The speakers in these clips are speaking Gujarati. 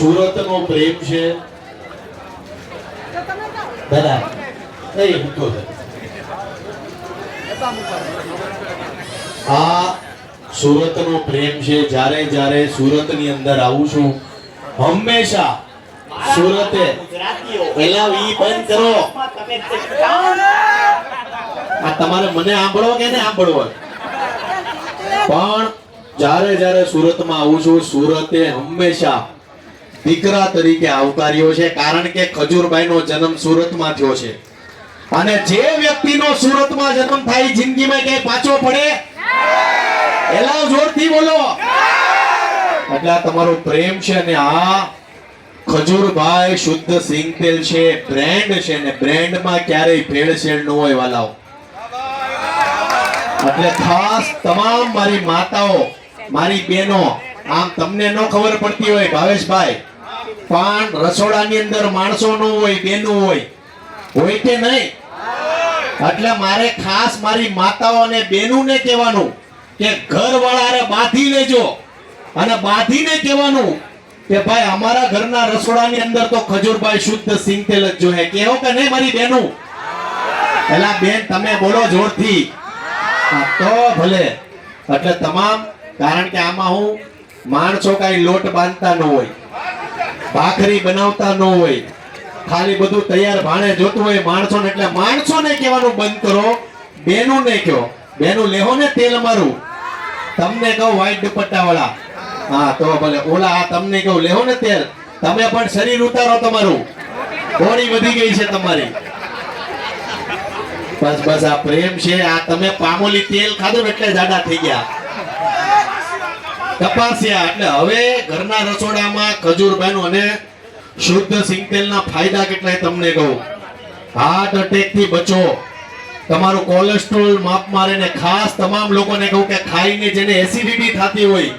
સુરતનો પ્રેમ છે. દાદા નહીં મૂકો આ સુરતનો પ્રેમ છે. જ્યારે જ્યારે સુરતની અંદર આવું છું હંમેશા સુરતે પહેલા ઈ બંધ કરો. આ તમારે મને સાંભળો કે ને સાંભળવો પણ જ્યારે જ્યારે સુરતમાં આવું છું સુરતે હંમેશા દીકરા તરીકે આવકાર્યો છે, કારણ કે ખજૂરભાઈનો જન્મ સુરતમાં થયો છે. અને જે વ્યક્તિનો સુરતમાં જન્મ થાય, જિંદગીમાં ક્યાંય પાછો પડે? એલા જોરથી બોલો. એટલે તમારો પ્રેમ છે અને આ ખજૂરભાઈ શુદ્ધ સિંગતેલ છે, બ્રેન્ડ છે ને બ્રેન્ડમાં ક્યારેય ભેળસેળ ન હોય વાલાઓ. એટલે ખાસ તમામ મારી માતાઓ, મારી બહેનો, આમ તમને ન ખબર પડતી હોય ભાવેશભાઈ પણ રસોડાની અંદર માણસો નો હોય, બેનું હોય. હોય કે નહીં? એટલે મારે ખાસ મારી માતાઓ અને બહેનોને કહેવાનું કે ઘરવાળાને બાંધી લેજો. અને બાંધીને કહેવાનું કે ભાઈ, અમારા ઘરના રસોડાની અંદર તો ખજૂરભાઈ શુદ્ધ સિંગતેલ જ જોઈએ કેવો કે નહીં મારી બેનું? એલા બેન, તમે બોલો જોરથી. તો ભલે. એટલે તમામ, કારણ કે આમાં હું માણસો કાંઈ લોટ બાંધતા ન હોય. ભાખરી બનાવતા ન હોય. ખાલી બધું તૈયાર ભાણે જોતું હોય માણસો ને એટલે માણસો ને કહેવાનું બંધ કરો બેનું ને કહો. બેનું લેહો ને તેલ મારું. તમને કહું વ્હાઈટ દુપટ્ટા વાળા. હા, તો ભલે. ઓલા, આ તમને કહું, લેહો ને તેલ. તમે પણ શરીર ઉતારો તમારું. બોડી વધી ગઈ છે તમારી. બસ બસ, આ પ્રેમ છે. આ તમે પામોલી તેલ ખાધું એટલે જાડા થઈ ગયા. તપાસ્યા. એટલે હવે ઘરના રસોડામાં ખજૂરભાઈનું અને શુદ્ધ સિંગતેલના ફાયદા કેટલાય તમને કહું. હાર્ટ અટેકથી બચો. તમારું કોલેસ્ટ્રોલ માપ મારે ને ખાસ તમામ લોકોને કહું કે ખાઈને જેને એસિડિટી થતી હોય,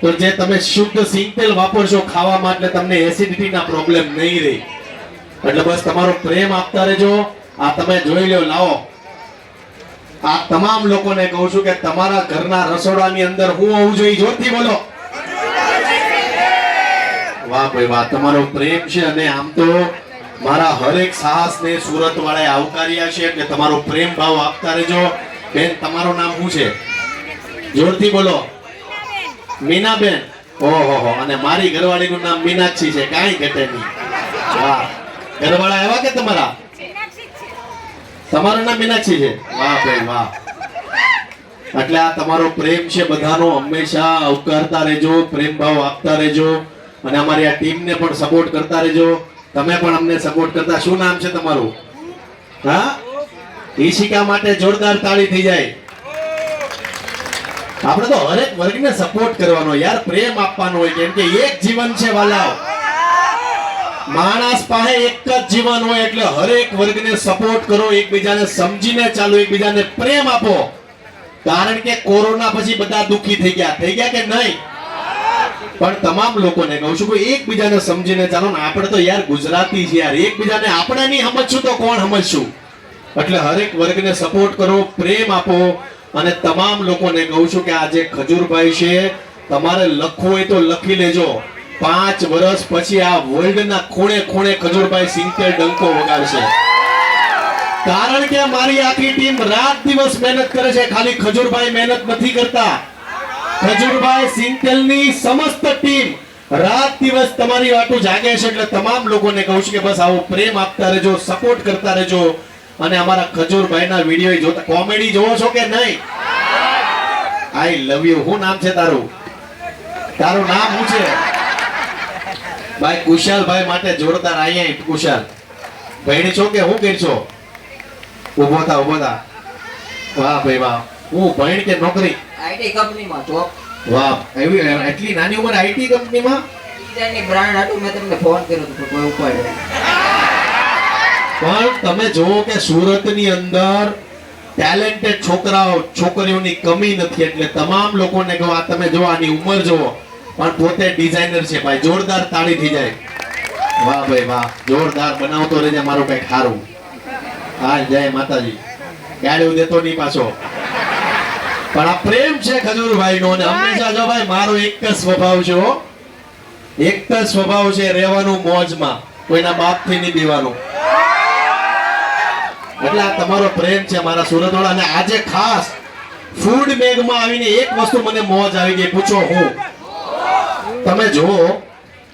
તો જે તમે શુદ્ધ સિંગતેલ વાપરશો ખાવામાં એટલે તમને એસિડિટીના પ્રોબ્લેમ નહીં રહે. એટલે બસ તમારો પ્રેમ આપતા રહેજો. આ તમે જોઈ લો લાવો. આ તમામ લોકોને કહું છું કે તમારા ઘરના રસોડાની અંદર હું હોવું જોઈએ. જોરથી બોલો. વાહ ભાઈ વાહ, તમારો પ્રેમ છે અને આમ તો મારા હરેક સાહસને સુરત વાળાએ આવકાર્યા છે કે તમારો પ્રેમ ભાવ આપતા રહેજો. બેન, તમારું નામ શું છે? જોરથી બોલો. મીનાબેન. ઓહો અને મારી ઘરવાળીનું નામ મીનાક્ષી છે. કાંઈ ઘટે નહીં. વાહ. ઘરવાળા આવ્યા કે તમારા? તમારું નામ મીનાક્ષી છે? વાહ ભાઈ, વાહ. એટલે આ તમારો પ્રેમ છે બધાનો. હંમેશા આવકારતા રહેજો, પ્રેમ ભાવ આપતા રહેજો. અને અમારી આ ટીમને પણ સપોર્ટ કરતા રહેજો. તમે પણ અમને સપોર્ટ કરતા. શું નામ છે તમારું? હા? ઈશિકા માટે જોરદાર તાળી થઈ જાય. આપણે તો હરેક વર્ગને સપોર્ટ કરવાનો. યાર, પ્રેમ આપવાનો હોય. કેમ કે એક જીવન છે વાલાઓ. માણસ પાસે એક જ જીવન હોય એટલે હરેક વર્ગને સપોર્ટ કરો, એકબીજાને સમજીને ચાલો, એકબીજાને પ્રેમ આપો. કારણ કે કોરોના પછી બધા દુખી થઈ ગયા. થઈ ગયા કે નહીં? પણ તમામ લોકોને કહું છું કે એકબીજાને સમજીને ચાલો ને, આપણે તો યાર ગુજરાતી છે યાર. એકબીજાને આપણે નહીં સમજશું તો કોણ સમજશું? એટલે હરેક વર્ગને સપોર્ટ કરો, પ્રેમ આપો. અને તમામ લોકોને કહું છું કે આજે ખજૂરભાઈ છે, તમારે લખવું હોય તો લખી લેજો. પાંચ વર્ષ પછી આ વર્લ્ડના ખૂણે ખૂણે ખજૂરભાઈ સિંગતેર ડંકો વગાડશે. કારણ કે મારી આખી ટીમ રાત દિવસ મહેનત કરે છે, ખાલી ખજૂરભાઈ મહેનત નથી કરતા. ખજૂરભાઈ સિંગતેલની સમસ્ત ટીમ રાત દિવસ તમારી વાટું જાગે છે એટલે તમામ લોકોને કહું છું કે બસ આવો પ્રેમ આપતા રહેજો સપોર્ટ કરતા રહેજો. અને અમારા ખજૂરભાઈના વીડિયો જોતા કોમેડી જોવો છો કે નહીં? આઈ લવ યુ શું નામ છે તારું? તારું નામ શું છે? ભાઈ કુશાલભાઈ માટે જોરદાર અહીંયા કુશાલ. ભણી છો કે હું કરશો ઊભો થા ઊભો થા. વાહ ભાઈ વાહ. હું ભણ કે નોકરી? આઈટી કંપનીમાં જોબ વાહ એવી એટલી નાની ઉંમર આઈટી કંપનીમાં? ડિઝાઇનની બ્રાન્ડ હતું મેં તમને ફોન કર્યો પણ કોઈ ઉપાડ્યો પણ તમે જુઓ કે સુરતની અંદર ટેલેન્ટેડ છોકરાઓ છોકરીઓની કમી નથી એટલે તમામ લોકોને કહો આ તમે જો આની ઉંમર જુઓ. પણ પોતે ડિઝાઇનર છે ભાઈ, જોરદાર તાળી થઈ જાય. વાહ ભાઈ વાહ, જોરદાર બનાવતો રહેજે મારું કઈ ખારું હા, જય માતાજી. ગાડી દેતો નહીં પાછો. પણ આ પ્રેમ છે ખજૂરભાઈ નો અને હંમેશા જો ભાઈ, મારો એક જ સ્વભાવ છે હો. એક જ સ્વભાવ છે રહેવાનું મોજમાં, કોઈના બાપથી નહીં દેવાનું એટલે આ તમારો પ્રેમ છે મારા સુરતવાળા અને આજે ખાસ ફૂડ બેગમાં આવીને એક વસ્તુ મને મોજ આવી ગઈ, પૂછો હું. તમે જુઓ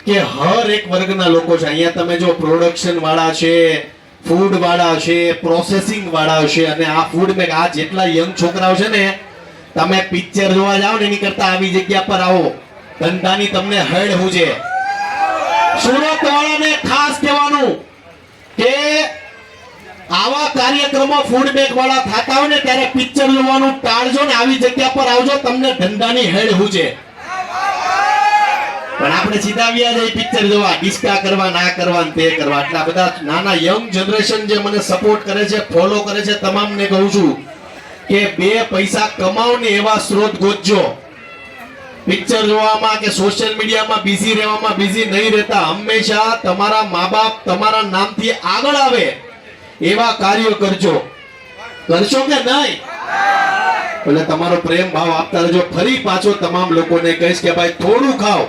કે હર એક વર્ગના લોકો છે. અહીંયા તમે જો પ્રોડક્શન વાળા છે ફૂડ વાળા છે પ્રોસેસિંગ વાળા છે. અને આ ફૂડ બેગ આ જેટલા યંગ છોકરાઓ છે ને, તમે પિક્ચર જોવા જાઓ ને, એની કરતા આવી જગ્યા પર આવો. ધંધાની તમને હડ હુજે. સુરત વાળાને ખાસ કહેવાનું કે આવા કાર્યક્રમો ફૂડ બેગ વાળા થતા હોય ને, ત્યારે પિક્ચર જોવાનું ટાળજો ને, આવી જગ્યા પર આવજો, તમને ધંધાની હેડ હું છે પણ આપણે સીધા વ્યા જઈ પિક્ચર જોવા. ડિસ્કા કરવા, ના કરવા તે કરવા. એટલા બધા નાના યંગ જનરેશન જે મને સપોર્ટ કરે છે ફોલો કરે છે, તમામને કહું છું કે બે પૈસા કમાઓ ને એવા સ્ત્રોત ગોતજો. પિક્ચર જોવામાં કે સોશિયલ મીડિયામાં બિઝી રહેવામાં બિઝી નહીં રહેતા, હંમેશા તમારા મા બાપ તમારા નામથી આગળ આવે એવા કાર્યો કરજો. કરશો કે નહીં? એટલે તમારો પ્રેમ ભાવ આપતા રહેજો. ફરી પાછો તમામ લોકોને કહીશ કે ભાઈ, થોડું ખાઓ.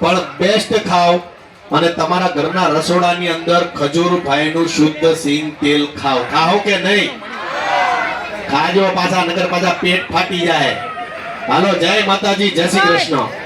પણ બેસ્ટ ખાઓ. અને તમારા ઘરના રસોડાની અંદર ખજૂર, ભાઈનું શુદ્ધ સિંગ તેલ ખાઓ. ખાઓ કે નહીં? ખાજો પાછા નગર પાછા પેટ ફાટી જાય. હાલો, જય માતાજી, જય શ્રી કૃષ્ણ.